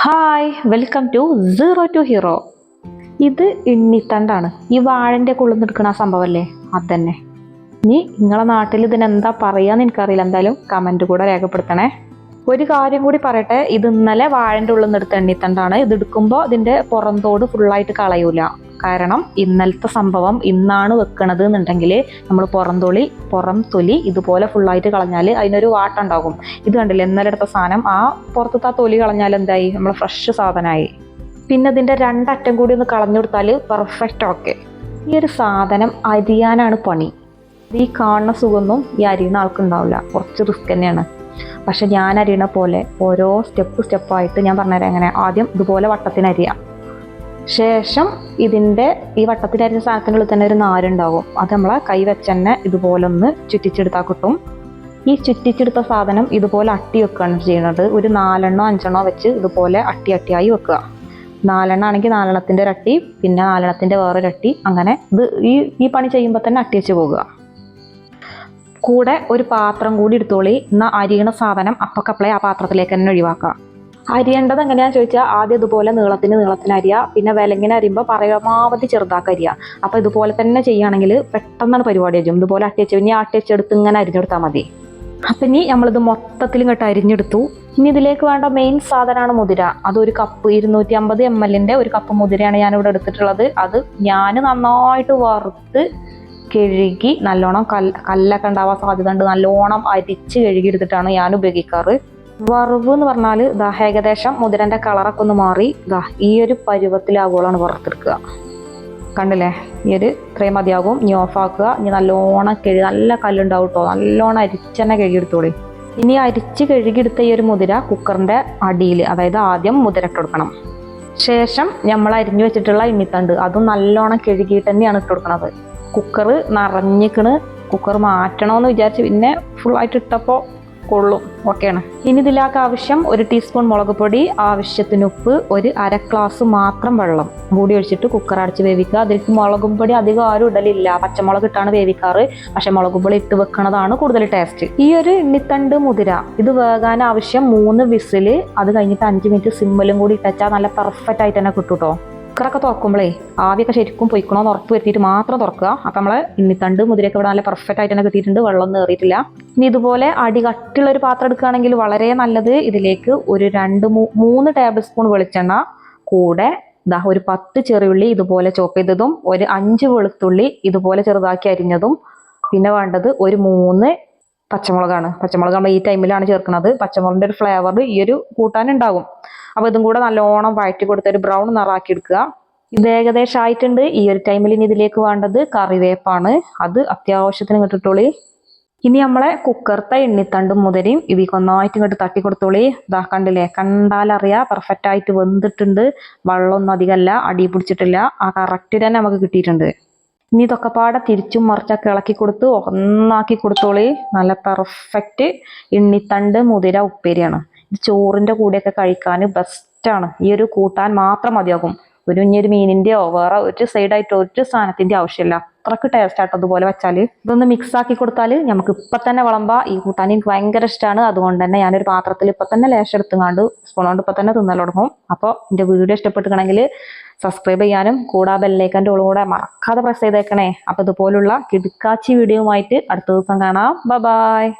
Hi welcome to zero to hero ഇത് ഇണ്ണിത്തണ്ടാണ് ഈ വാഴന്റെ ആ സംഭവമല്ലേ? അതന്നെ. ഇനി നിങ്ങളെ നാട്ടിൽ ഇതിനെന്താ പറയാന്ന് എനിക്കറിയില്ല. എന്തായാലും കമന്റ് കൂടെ രേഖപ്പെടുത്തണേ. ഒരു കാര്യം കൂടി പറയട്ടെ. ഇത് ഇന്നലെ വാഴന്റെ ഉള്ളിൽ നിന്ന് എടുത്ത എണ്ണിത്തണ്ടാണ്. ഇത് എടുക്കുമ്പോൾ ഇതിന്റെ പുറന്തോട് ഫുള്ളായിട്ട് കളയൂല. കാരണം ഇന്നലത്തെ സംഭവം ഇന്നാണ് വെക്കണത് എന്നുണ്ടെങ്കിൽ നമ്മൾ പുറംതൊളി പുറം തൊലി ഇതുപോലെ ഫുള്ളായിട്ട് കളഞ്ഞാൽ അതിനൊരു വാട്ടുണ്ടാകും ഇത് കണ്ടില്ലേ ഇന്നലെ എടുത്ത സാധനം? ആ പുറത്തത്തെ തൊലി കളഞ്ഞാൽ എന്തായി? നമ്മൾ ഫ്രഷ് സാധനമായി പിന്നെ ഇതിന്റെ രണ്ടറ്റം കൂടി ഒന്ന് കളഞ്ഞു കൊടുത്താൽ പെർഫെക്റ്റ് ഓക്കെ ഈ ഒരു സാധനം അരിയാനാണ് പണി. ഈ കാണുന്ന സുഖമൊന്നും ഈ അരിയുന്ന ആൾക്കുണ്ടാവില്ല കുറച്ച് റിസ്ക് തന്നെയാണ്. പക്ഷെ ഞാൻ അരിയണ പോലെ ഓരോ സ്റ്റെപ്പ് സ്റ്റെപ്പായിട്ട് ഞാൻ പറഞ്ഞുതരാം. എങ്ങനെ? ആദ്യം ഇതുപോലെ വട്ടത്തിന് അരിയാം. ശേഷം ഇതിന്റെ ഈ വട്ടത്തിൽ അരിഞ്ഞ സാധനത്തിനുള്ളിൽ തന്നെ ഒരു നാരുണ്ടാവും. അത് നമ്മളെ കൈ വെച്ച് തന്നെ ഇതുപോലെ ഒന്ന് ചുറ്റിച്ചെടുത്താൽ കിട്ടും. ഈ ചുറ്റിച്ചെടുത്ത സാധനം ഇതുപോലെ അട്ടി വെക്കുകയാണ് ചെയ്യുന്നത്. ഒരു നാലെണ്ണോ അഞ്ചെണ്ണോ വെച്ച് ഇതുപോലെ അട്ടി അട്ടിയായി വെക്കുക. നാലെണ്ണം ആണെങ്കിൽ നാലെണ്ണത്തിന്റെ ഒരട്ടി പിന്നെ നാലെണ്ണത്തിന്റെ വേറൊരട്ടി. അങ്ങനെ ഇത് ഈ ഈ പണി ചെയ്യുമ്പോൾ തന്നെ അട്ടി വെച്ച് പോകുക. കൂടെ ഒരു പാത്രം കൂടി എടുത്തോളി. എന്നാൽ അരിയണ സാധനം അപ്പക്കപ്പളെ ആ പാത്രത്തിലേക്ക് തന്നെ ഒഴിവാക്കുക. അരിയേണ്ടത് എങ്ങനെയാണെന്ന് ചോദിച്ചാൽ ആദ്യം ഇതുപോലെ നീളത്തിന് നീളത്തിന് അരിയുക പിന്നെ വിലങ്ങിന് അരിയുമ്പോൾ പരമാവധി ചെറുതാക്കി അരിയുക അപ്പോൾ ഇതുപോലെ തന്നെ ചെയ്യുകയാണെങ്കിൽ പെട്ടെന്നാണ് പരിപാടി ചെയ്യും ഇതുപോലെ അട്ടിയച്ച് പിന്നെ അട്ടിയച്ചെടുത്ത് ഇങ്ങനെ അരിഞ്ഞെടുത്താൽ മതി. അപ്പം ഇനി നമ്മളിത് മൊത്തത്തിലും കേട്ട് അരിഞ്ഞെടുത്തു. ഇനി ഇതിലേക്ക് വേണ്ട മെയിൻ സാധനമാണ് മുതിര. അതൊരു കപ്പ് ഇരുന്നൂറ്റി അമ്പത് എം എല്ലിന്റെ ഒരു കപ്പ് മുതിരയാണ് ഞാനിവിടെ എടുത്തിട്ടുള്ളത്. അത് ഞാൻ നന്നായിട്ട് വറുത്ത് കഴുകി നല്ലോണം കല്ല് കല്ലൊക്കെ ഉണ്ടാവാൻ സാധ്യത ഉണ്ട്. നല്ലോണം അരിച്ച് കഴുകി എടുത്തിട്ടാണ് ഞാൻ ഉപയോഗിക്കാറ്. വറവ് എന്ന് പറഞ്ഞാൽ ദാ ഏകദേശം മുതിരന്റെ കളറൊക്കെ ഒന്ന് മാറി. ദാ ഈ ഒരു പരുവത്തിലാകുമ്പോഴാണ് വറുത്തെടുക്കുക. കണ്ടില്ലേ? ഈ ഒരു ഇത്രയും മതിയാകും. ഇനി ഓഫാക്കുക ഇനി നല്ലോണം കഴുകി നല്ല കല്ലുണ്ടാവും കേട്ടോ നല്ലോണം അരിച്ചന്നെ കഴുകിയെടുത്തോളി. ഇനി അരിച്ച് കഴുകിയെടുത്ത ഈ ഒരു മുതിര കുക്കറിന്റെ അടിയിൽ അതായത് ആദ്യം മുതിര ഇട്ട് കൊടുക്കണം. ശേഷം നമ്മൾ അരിഞ്ഞു വെച്ചിട്ടുള്ള ഇണ്ണിത്തണ്ട് അതും നല്ലോണം കഴുകിയിട്ട് തന്നെയാണ് ഇട്ട് കൊടുക്കുന്നത് കുക്കർ നിറഞ്ഞിക്കണ്. കുക്കർ മാറ്റണമെന്ന് വിചാരിച്ച് പിന്നെ ഫുള്ളായിട്ട് ഇട്ടപ്പോൾ കൊള്ളും. ഓക്കെയാണ് ഇനി ഇതിലേക്ക് ആവശ്യം ഒരു ടീസ്പൂൺ മുളക് പൊടി ആവശ്യത്തിന് ഉപ്പ് ഒരു അര ഗ്ലാസ് മാത്രം വെള്ളം മൂടി ഒഴിച്ചിട്ട് കുക്കർ അടച്ച് വേവിക്കുക. അതിലേക്ക് മുളകും പൊടി അധികം ആരും ഇടലില്ല. പച്ചമുളക് ഇട്ടാണ് വേവിക്കാറ്. പക്ഷെ മുളക് പൊടി ഇട്ട് വെക്കണതാണ് കൂടുതൽ ടേസ്റ്റ് ഈ ഒരു എണ്ണിത്തണ്ട് മുതിര ഇത് വേകാൻ ആവശ്യം മൂന്ന് വിസിൽ അത് കഴിഞ്ഞിട്ട് അഞ്ച് മിനിറ്റ് സിമ്മലും കൂടി ഇട്ടാൽ നല്ല പെർഫെക്റ്റ് ആയിട്ട് തന്നെ കിട്ടും കേട്ടോ കുക്കറൊക്കെ തുറക്കുമ്പോഴേ ആവിയൊക്കെ ശരിക്കും പൊയ്ക്കണോന്ന് ഉറപ്പ് വരുത്തിയിട്ട് മാത്രം തുറക്കുക. അപ്പം നമ്മൾ ഇന്നിത്തണ്ട് മുതിരയൊക്കെ ഇവിടെ നല്ല പെർഫെക്റ്റ് ആയിട്ട് തന്നെ കിട്ടിയിട്ടുണ്ട്. വെള്ളം കയറിയിട്ടില്ല ഇനി ഇതുപോലെ അടി കട്ടിയുള്ള ഒരു പാത്രം എടുക്കുകയാണെങ്കിൽ വളരെ നല്ലത് ഇതിലേക്ക് ഒരു രണ്ട് മൂന്ന് ടേബിൾ സ്പൂൺ വെളിച്ചെണ്ണ കൂടെ ഇതാ ഒരു പത്ത് ചെറിയുള്ളി ഇതുപോലെ ചോപ്പ് ചെയ്തതും ഒരു അഞ്ച് വെളുത്തുള്ളി ഇതുപോലെ ചെറുതാക്കി അരിഞ്ഞതും പിന്നെ വേണ്ടത് ഒരു മൂന്ന് പച്ചമുളകാണ്. പച്ചമുളക് നമ്മൾ ഈ ടൈമിലാണ് ചേർക്കുന്നത്. പച്ചമുളകിന്റെ ഒരു ഫ്ലേവർ ഈ ഒരു കൂട്ടാനുണ്ടാകും. അപ്പോൾ ഇതും കൂടെ നല്ലോണം വഴറ്റി കൊടുത്ത് ഒരു ബ്രൗൺ നിറാക്കി എടുക്കുക. ഇത് ഏകദേശം ആയിട്ടുണ്ട്. ഈ ഒരു ടൈമിൽ ഇനി ഇതിലേക്ക് വേണ്ടത് കറിവേപ്പാണ്. അത് അത്യാവശ്യത്തിന് കിട്ടിട്ടോളി ഇനി നമ്മളെ കുക്കർത്തെ എണ്ണിത്തണ്ടും മുതലയും ഇതിലേക്ക് ഒന്നായിട്ട് ഇങ്ങോട്ട് തട്ടി കൊടുത്തോളി. ഇതാ കണ്ടില്ലേ? കണ്ടാലറിയാം. പെർഫെക്റ്റ് ആയിട്ട് വെന്തിട്ടുണ്ട്. വെള്ളമൊന്നും അധികമല്ല അടി പിടിച്ചിട്ടില്ല. ആ കറക്റ്റ് തന്നെ നമുക്ക് കിട്ടിയിട്ടുണ്ട്. ഇനി ഇതൊക്കെ പാടെ തിരിച്ചും മറിച്ചൊക്കെ ഇളക്കി കൊടുത്ത് ഒന്നാക്കി കൊടുത്തോളി. നല്ല പെർഫെക്റ്റ് എണ്ണിത്തണ്ട് മുതിര ഉപ്പേരിയാണ്. ചോറിന്റെ കൂടെയൊക്കെ കഴിക്കാൻ ബെസ്റ്റാണ് ഈ ഒരു കൂട്ടാൻ മാത്രം മതിയാകും. ഒരു ഇഞ്ഞൊരു മീനിന്റെയോ വേറെ ഒരു സൈഡായിട്ട് ഒരു സാധനത്തിന്റെ ആവശ്യമില്ല. അത്രയ്ക്ക് ടേസ്റ്റ് ആയിട്ട് അതുപോലെ വെച്ചാൽ ഇതൊന്ന് മിക്സ് ആക്കി കൊടുത്താൽ നമുക്ക് ഇപ്പം തന്നെ വിളമ്പാ. ഈ കൂട്ടാൻ എനിക്ക് ഭയങ്കര ഇഷ്ടമാണ് അതുകൊണ്ട് തന്നെ ഞാനൊരു പാത്രത്തിൽ ഇപ്പം തന്നെ ലേശം എടുത്തുകൊണ്ട് സ്പൂൺ കൊണ്ട് ഇപ്പം തന്നെ തിന്നൽ തുടങ്ങും. അപ്പോൾ എന്റെ വീഡിയോ ഇഷ്ടപ്പെട്ടുകണെങ്കിൽ സബ്സ്ക്രൈബ് ചെയ്യാനും കൂടാ ബെല്ലേക്കന്റെ കൂടെ മറക്കാതെ പ്രസ് ചെയ്തേക്കണേ. അപ്പോൾ ഇതുപോലുള്ള കിടുക്കാച്ചി വീഡിയോ ആയിട്ട് അടുത്ത ദിവസം കാണാം. ബ ബായ്